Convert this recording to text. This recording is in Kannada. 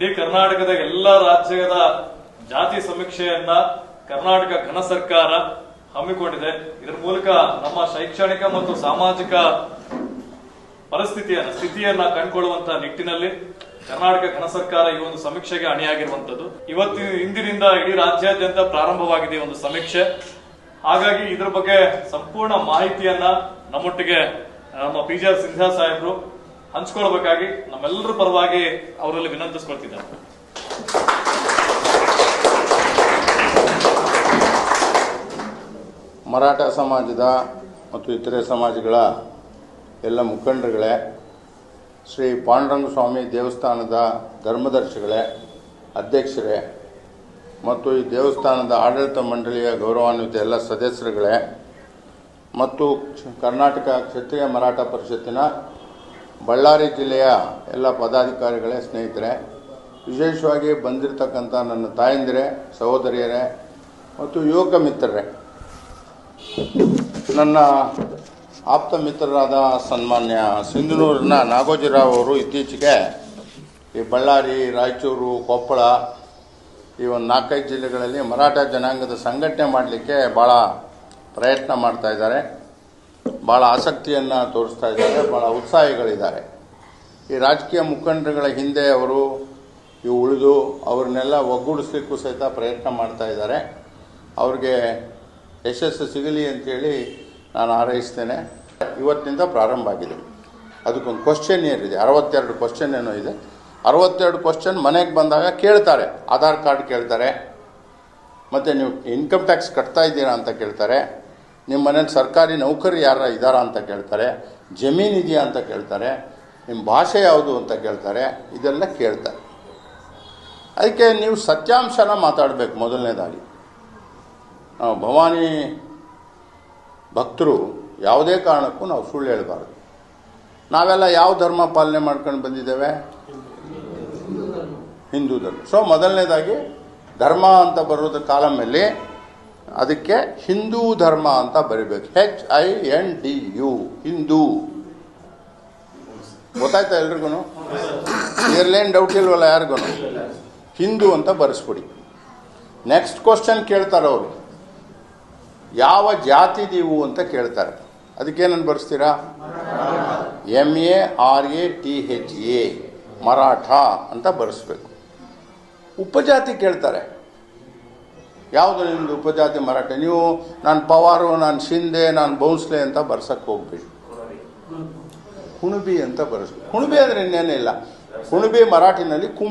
ಇಡೀ ಕರ್ನಾಟಕದ ಎಲ್ಲ ರಾಜ್ಯದ ಜಾತಿ ಸಮೀಕ್ಷೆಯನ್ನ ಕರ್ನಾಟಕ ಘನ ಸರ್ಕಾರ ಹಮ್ಮಿಕೊಂಡಿದೆ. ಇದರ ಮೂಲಕ ನಮ್ಮ ಶೈಕ್ಷಣಿಕ ಮತ್ತು ಸಾಮಾಜಿಕ ಪರಿಸ್ಥಿತಿಯನ್ನ, ಸ್ಥಿತಿಯನ್ನ ಕಂಡುಕೊಳ್ಳುವಂತ ನಿಟ್ಟಿನಲ್ಲಿ ಕರ್ನಾಟಕ ಘನ ಸರ್ಕಾರ ಈ ಒಂದು ಸಮೀಕ್ಷೆಗೆ ಅಣಿಯಾಗಿರುವಂತದ್ದು ಇವತ್ತಿನ ಇಂದಿನಿಂದ ಇಡೀ ರಾಜ್ಯಾದ್ಯಂತ ಪ್ರಾರಂಭವಾಗಿದೆ ಒಂದು ಸಮೀಕ್ಷೆ. ಹಾಗಾಗಿ ಇದರ ಬಗ್ಗೆ ಸಂಪೂರ್ಣ ಮಾಹಿತಿಯನ್ನ ನಮ್ಮೊಟ್ಟಿಗೆ ನಮ್ಮ ಪಿ ಜಿ ಆರ್ ಸಿಂಧ್ಯಾ ಸಾಹೇಬರು ಹಂಚ್ಕೊಳ್ಬೇಕಾಗಿ ನಮ್ಮೆಲ್ಲರ ಪರವಾಗಿ ಅವರಲ್ಲಿ ವಿನಂತಿಸ್ಕೊಳ್ತಿದ್ದಾರೆ. ಮರಾಠ ಸಮಾಜದ ಮತ್ತು ಇತರೆ ಸಮಾಜಗಳ ಎಲ್ಲ ಮುಖಂಡರುಗಳೇ, ಶ್ರೀ ಪಾಂಡುರಂಗ ಸ್ವಾಮಿ ದೇವಸ್ಥಾನದ ಧರ್ಮದರ್ಶಿಗಳೇ, ಅಧ್ಯಕ್ಷರೇ, ಮತ್ತು ಈ ದೇವಸ್ಥಾನದ ಆಡಳಿತ ಮಂಡಳಿಯ ಗೌರವಾನ್ವಿತ ಎಲ್ಲ ಸದಸ್ಯರುಗಳೇ, ಮತ್ತು ಕರ್ನಾಟಕ ಕ್ಷತ್ರಿಯ ಮರಾಠ ಪರಿಷತ್ತಿನ ಬಳ್ಳಾರಿ ಜಿಲ್ಲೆಯ ಎಲ್ಲ ಪದಾಧಿಕಾರಿಗಳೇ, ಸ್ನೇಹಿತರೆ, ವಿಶೇಷವಾಗಿ ಬಂದಿರತಕ್ಕಂಥ ನನ್ನ ತಾಯಂದಿರೇ, ಸಹೋದರಿಯರೇ ಮತ್ತು ಯುವಕ ಮಿತ್ರರೇ, ನನ್ನ ಆಪ್ತ ಮಿತ್ರರಾದ ಸನ್ಮಾನ್ಯ ಸಿಂಧನೂರಿನ ನಾಗೋಜಿರಾವ್ ಅವರು ಇತ್ತೀಚೆಗೆ ಈ ಬಳ್ಳಾರಿ, ರಾಯಚೂರು, ಕೊಪ್ಪಳ ಈ ಒಂದು ನಾಲ್ಕೈದು ಜಿಲ್ಲೆಗಳಲ್ಲಿ ಮರಾಠ ಜನಾಂಗದ ಸಂಘಟನೆ ಮಾಡಲಿಕ್ಕೆ ಭಾಳ ಪ್ರಯತ್ನ ಮಾಡ್ತಾ ಇದ್ದಾರೆ. ಭಾಳ ಆಸಕ್ತಿಯನ್ನು ತೋರಿಸ್ತಾ ಇದ್ದಾರೆ ಭಾಳ ಉತ್ಸಾಹಿಗಳಿದ್ದಾರೆ. ಈ ರಾಜಕೀಯ ಮುಖಂಡರುಗಳ ಹಿಂದೆ ಅವರು ಇವು ಉಳಿದು ಅವ್ರನ್ನೆಲ್ಲ ಒಗ್ಗೂಡಿಸ್ಲಿಕ್ಕೂ ಸಹಿತ ಪ್ರಯತ್ನ ಮಾಡ್ತಾ ಇದ್ದಾರೆ. ಅವ್ರಿಗೆ ಯಶಸ್ಸು ಸಿಗಲಿ ಅಂತೇಳಿ ನಾನು ಹಾರೈಸ್ತೇನೆ. ಇವತ್ತಿನಿಂದ ಪ್ರಾರಂಭ ಆಗಿದೆ. ಅದಕ್ಕೊಂದು ಕ್ವಶನ್ ಇದೆ ಅರವತ್ತೆರಡು ಕ್ವಶನ್ ಏನೋ ಇದೆ. ಅರವತ್ತೆರಡು ಕ್ವಶನ್ ಮನೆಗೆ ಬಂದಾಗ ಕೇಳ್ತಾರೆ. ಆಧಾರ್ ಕಾರ್ಡ್ ಕೇಳ್ತಾರೆ. ಮತ್ತು ನೀವು ಇನ್ಕಮ್ ಟ್ಯಾಕ್ಸ್ ಕಟ್ತಾ ಇದ್ದೀರಾ ಅಂತ ಕೇಳ್ತಾರೆ. ನಿಮ್ಮ ಮನೇಲಿ ಸರ್ಕಾರಿ ನೌಕರಿ ಯಾರ ಇದ್ದಾರಾ ಅಂತ ಕೇಳ್ತಾರೆ, ಜಮೀನು ಇದೆಯಾ ಅಂತ ಕೇಳ್ತಾರೆ ನಿಮ್ಮ ಭಾಷೆ ಯಾವುದು ಅಂತ ಕೇಳ್ತಾರೆ, ಇದೆಲ್ಲ ಕೇಳ್ತಾರೆ. ಅದಕ್ಕೆ ನೀವು ಸತ್ಯಾಂಶನ ಮಾತಾಡಬೇಕು ಮೊದಲನೇದಾಗಿ ಭವಾನಿ ಭಕ್ತರು ಯಾವುದೇ ಕಾರಣಕ್ಕೂ ನಾವು ಸುಳ್ಳು ಹೇಳಬಾರ್ದು. ನಾವೆಲ್ಲ ಯಾವ ಧರ್ಮ ಪಾಲನೆ ಮಾಡ್ಕೊಂಡು ಬಂದಿದ್ದೇವೆ? ಹಿಂದೂ ಧರ್ಮ. ಸೊ ಮೊದಲನೇದಾಗಿ ಧರ್ಮ ಅಂತ ಬರೋದ ಕಾಲಮಲ್ಲಿ ಅದಕ್ಕೆ ಹಿಂದೂ ಧರ್ಮ ಅಂತ ಬರಿಬೇಕು. H I N D U Hindu. ಗೊತ್ತಾಯ್ತಾ ಎಲ್ರಿಗೂ ಏರ್ಲೈನ್ ಡೌಟ್ ಇಲ್ವಲ್ಲ ಯಾರಿಗೂ ಹಿಂದೂ ಅಂತ ಬರೆಸ್ಬಿಡಿ ನೆಕ್ಸ್ಟ್ ಕ್ವಶನ್ ಕೇಳ್ತಾರೆ ಅವರು. ಯಾವ ಜಾತಿ ನೀವು ಅಂತ ಕೇಳ್ತಾರೆ. ಅದಕ್ಕೇನನ್ನು ಬರೆಸ್ತೀರಾ? M A R A T H A Maratha ಅಂತ ಬರೆಸ್ಬೇಕು. ಉಪಜಾತಿ ಕೇಳ್ತಾರೆ. ಯಾವುದು ನಿಮ್ಮದು ಉಪಜಾತಿ ಮರಾಠಿ ನೀವು ನಾನು ಪವಾರು ನಾನು ಶಿಂದೆ ನಾನು ಬೌನ್ಸ್ಲೆ ಅಂತ ಬರ್ಸಕ್ಕೆ ಹೋಗ್ಬೇಡಿ. ಕುಣಬಿ ಅಂತ ಬರ್ಸು. ಕುಣಬಿ ಅಂದರೆ ಇನ್ನೇನಿಲ್ಲ. ಕುಣಬಿ ಮರಾಠಿನಲ್ಲಿ ಕುಂ